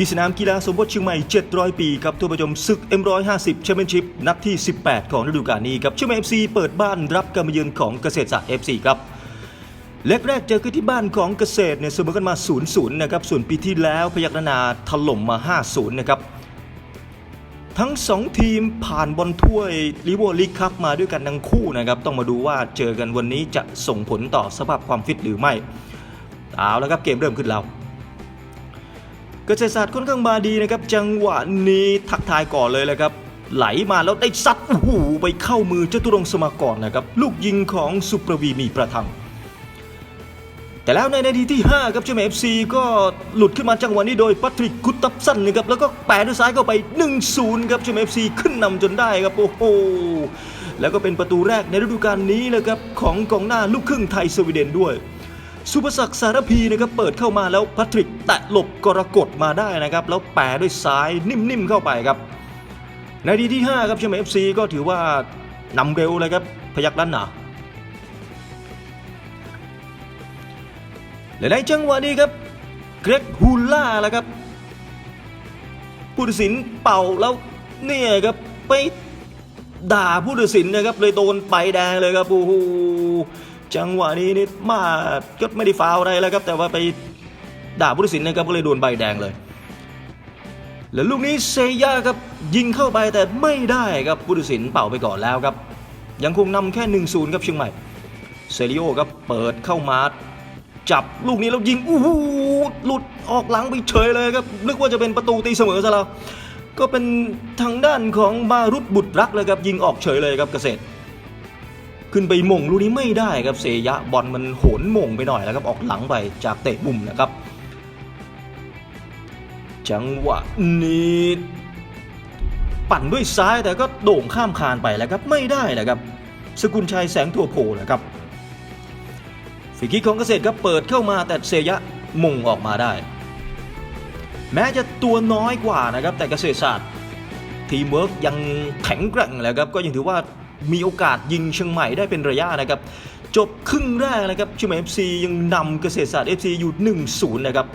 ที่สนามกีฬาสมโพธิเชียงใหม่ 700 ปีครับทัวร์ประจมศึก M150 แชมเปี้ยนชิพนัดที่ 18 ของฤดูกาลนี้ครับเชียงใหม่ FC เปิดบ้านรับการมาเยือนของเกษตรศาสตร์ FC ครับเล็กแรกเจอกันที่บ้านของเกษตรเนี่ยเสมอกันมา 0-0 นะครับส่วนปีที่แล้วพยัคฆ์นานาถล่มมา 5-0 นะครับทั้ง 2 ทีมผ่านบอลถ้วยลิเวอร์ลีกคัพมาด้วยกันทั้งคู่นะครับต้องมาดูว่าเจอกันวันนี้จะส่งผลต่อสภาพความฟิตหรือไม่ เอาแล้วครับเกมเริ่มขึ้นแล้ว เกษตรศาสตร์ค่อนข้างมาดีนะครับ จังหวะนี้ทักทายก่อนเลยเลยครับ ไหลมาแล้วได้ซัดโอ้โหไปเข้ามือเจ้าตุรงสมากรนะครับ ลูกยิงของสุประวีมีประทัง แต่แล้วในนาทีที่ 5 ครับเจมเอฟซีก็หลุดขึ้นมาจังหวะนี้โดยปัตริกกุตตับสันนะครับแล้วก็แปะด้วยซ้ายเข้าไป 1-0 ครับเจมเอฟซีขึ้นนำจนได้ครับโอ้โหแล้วก็เป็นประตูแรกในฤดูกาลนี้เลยครับของกองหน้าลูกครึ่งไทยสวีเดนด้วย สุภศักดิ์สารพีนะครับเปิดเข้ามาแล้วพัทริกแตะหลบกรกฎมาได้นะครับ แล้วแปะด้วยซ้ายนิ่มๆเข้าไปครับ ในนาทีที่ 5 ครับเชียงใหม่เอฟซีก็ถือว่านำเร็วเลยครับพยักล้านหนาและในจังหวะนี้ครับเกรกฮูล่าแล้วครับผู้ตัดสินเป่าแล้วเนี่ยครับไปด่าผู้ตัดสินนะครับเลยโดนใบแดงเลยครับโอ้โห จังหวะนี้นี่มาก็ไม่ได้ฟาวอะไรแล้วครับ แต่ว่าไปด่าผู้ตัดสินนะครับก็เลยโดนใบแดงเลย แล้วลูกนี้เซย่าครับยิงเข้าไปแต่ไม่ได้ครับผู้ตัดสินเป่าไปก่อนแล้วครับ ยังคงนำแค่1-0ครับเชียงใหม่เซริโอครับเปิดเข้ามาจับลูกนี้แล้วยิงอู้หูหลุดออกหลังไปเฉยเลยครับ นึกว่าจะเป็นประตูตีเสมอซะแล้วก็เป็นทางด้านของมารุตบุตรรักเลยครับยิงออกเฉยเลยครับเกษตร ขึ้นไปม่งลูกนี้ไม่ได้ครับเซยะบอลมันโหนม่งไปหน่อยแล้วครับออกหลังไปจากเตะมุมนะครับ จังหวะนี้ปั่นด้วยซ้ายแต่ก็โด่งข้ามคานไปแล้วครับไม่ได้นะครับ สกุลชัยแสงถั่วโพนะครับฟรีคิกของเกษตรครับเปิดเข้ามาแต่เซยะมงออกมาได้ แม้จะตัวน้อยกว่านะครับแต่เกษตรศาสตร์ทีมเวิร์กยังแข็งแกร่งแหละครับก็ยังถือว่า มีโอกาสยิงเชียงใหม่ได้เป็นระยะนะครับ จบครึ่งแรกนะครับเชียงใหม่เอฟซียังนำเกษตรศาสตร์เอฟซีอยู่ 1-0 นะครับ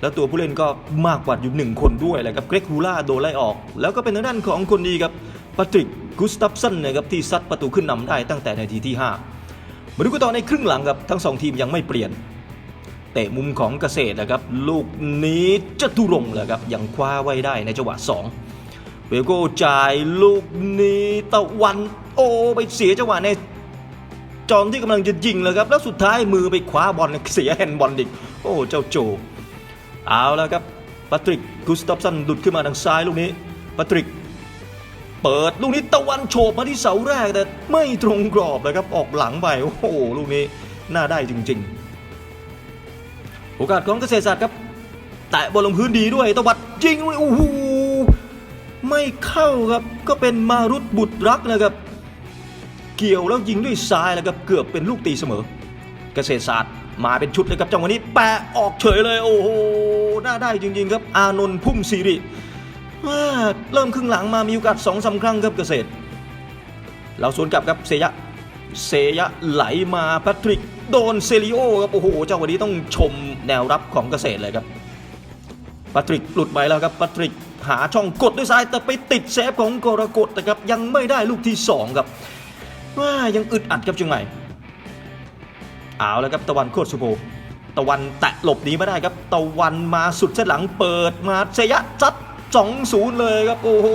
แล้วตัวผู้เล่นก็มากกว่าอยู่หนึ่งคนด้วยแหละครับเกรกฮูล่าโดนไล่ออก แล้วก็เป็นทางด้านของคนดีครับปาตริกกุสตัฟสันนะครับที่ซัดประตูขึ้นนำได้ตั้งแต่นาทีที่ 5 มาดูกันต่อในครึ่งหลังครับทั้งสองทีมยังไม่เปลี่ยน เตะมุมของเกษตรนะครับ ลูกนี้จตุรงค์เลยครับยังคว้าไว้ได้ในจังหวะ 2 เวโก้จ่ายลูกนี้ตะวันโอไปเสียจังหวะในจอนที่กำลังจะยิงเลยครับ แล้วสุดท้ายมือไปคว้าบอลเสียแฮนด์บอลดิกโอ้เจ้าโจเอาแล้วครับปาตริกกุสตัฟสันหลุดขึ้นมาทางซ้ายลูกนี้ปาตริก เปิดลูกนี้ตะวันโฉบมาที่เสาแรกแต่ไม่ตรงกรอบเลยครับออกหลังไปโอ้โหลูกนี้น่าได้จริง ๆ โอกาสของเกษตรศาสตร์ครับแตะบอลลงพื้นดีด้วยตะวัดยิงด้วยโอ้โห ไม่เข้าครับ ก็เป็นมารุตบุตรรักนะครับ เกี่ยวแล้วยิงด้วยซ้ายแล้วครับเกือบเป็นลูกตีเสมอ เกษตรศาสตร์มาเป็นชุดเลยครับจังหวะนี้แปะออกเฉยเลย โอ้โหน่าได้จริงๆครับ อานนท์พุ่มศิริเริ่มครึ่งหลังมามีโอกาสสองสามครั้งครับเกษตร เราสวนกลับครับเซยะเซยะไหลมาแพทริก โดนเซริโอครับโอ้โหเจ้าวันนี้ต้องชมแนวรับของเกษตรเลยครับ แพทริกหลุดไปแล้วครับแพทริกหาช่องกดด้วยซ้ายแต่ไปติดเซฟของกรกฎนะครับยังไม่ได้ลูกที่สองครับว่ายังอึดอัดครับเชียงใหมเอาแล้วครับตะวันโคตรสุโภตะวันแตะหลบหนีไม่ได้ครับ ตะวันมาสุดเส้นหลังเปิดมาเซยะจัด2-0 เลยครับ โอ้โห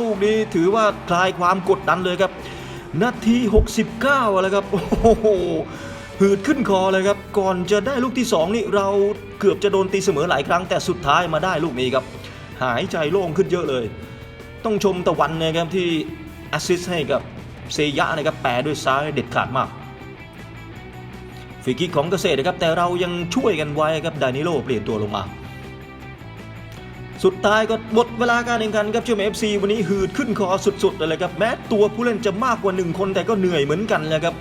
ลูกนี้ถือว่าคลายความกดดันเลยครับ นาที 69 แล้วครับ โอ้โห หืดขึ้นคอเลยครับ ก่อนจะได้ลูกที่ 2 นี่เราเกือบจะโดนตีเสมอหลายครั้งแต่สุดท้ายมาได้ลูกนี้ครับ หายใจโล่งขึ้นเยอะเลย ต้องชมตะวันนะครับที่แอสซิสให้กับเซยะนะครับแปรด้วยซ้ายเด็ดขาดมากฟรีคิกของเกษตรนะครับแต่เรายังช่วยกันไว้ครับดานิโลเปลี่ยนตัวลงมา สุดท้ายก็หมดเวลาการแข่งขันครับเชียงใหมเอฟซีวันนี้หืดขึ้นคอสุดๆเลยครับแม้ตัวผู้เล่นจะมากกว่า 1 คนแต่ก็เหนื่อยเหมือนกันนะครับ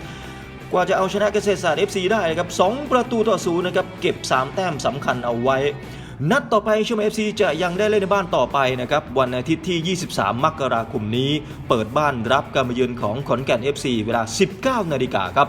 กว่าจะเอาชนะเกษตรศาสตร์ FC ได้ครับ2ประตูต่อศูนย์นะครับเก็บ 3 แต้มสำคัญเอาไว้ นัดต่อไปเชีเอฟซีจะยังได้เล่นในบ้านต่อไปนะครับวันอาทิตย์ที่ 23 มกราคมนี้ เปิดบ้านรับการมาเยือนของขอนแก่น FC เวลา 19 นาฬิกาครับ